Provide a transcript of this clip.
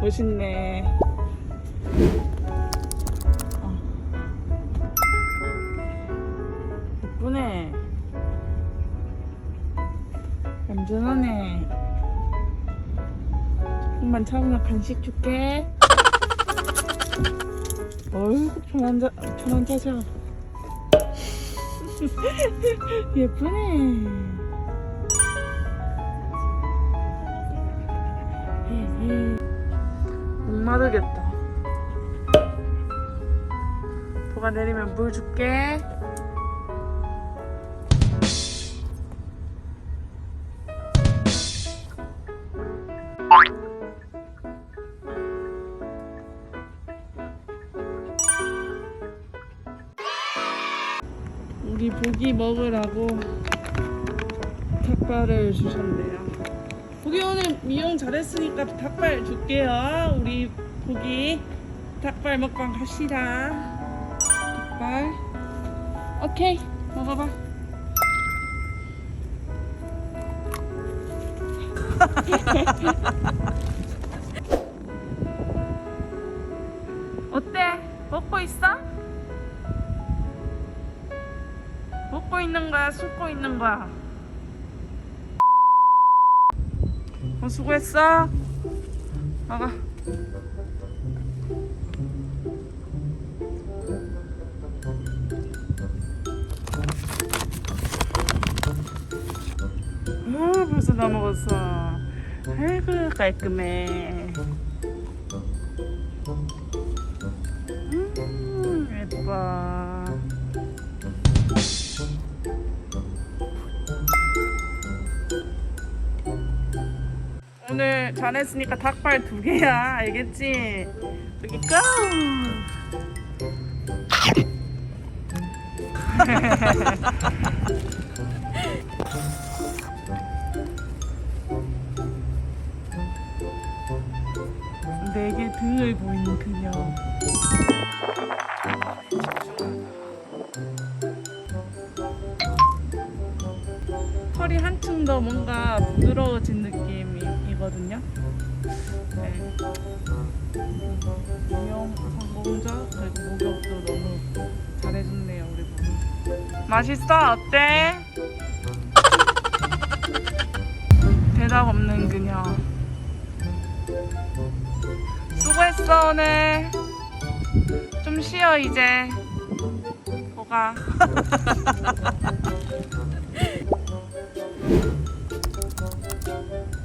멋있네. 어. 예쁘네. 얌전하네. 조금만 참으면 간식 줄게. 어이구 편한 자 편한 자세. 예쁘네. 목 마르겠다. 도가 내리면 물 줄게. 우리 보기 먹으라고 닭발을 주셨네요. 보기 오늘 미용 잘했으니까 닭발 줄게요. 우리 보기 닭발 먹방 갑시다. 닭발. 오케이 먹어봐. 어때? 먹고 있어? 먹고 있는 거야? 숨고 있는 거야? 어, 수고했어. 먹어. 다 먹었어. 아이고, 깔끔해. 음, 예뻐. 오늘 잘했으니까 닭발 두 개야 알겠지? 여기 고! 내게 등을 보이는 그녀 털이 한층 더 뭔가 부드러워진 느낌이거든요. 네. 무용 성공자 그리고 목욕도 너무 잘해줬네요 우리 부부. 맛있어? 어때? 대답 없는 그녀. 왔어 오늘 좀 쉬어 이제. 뭐가?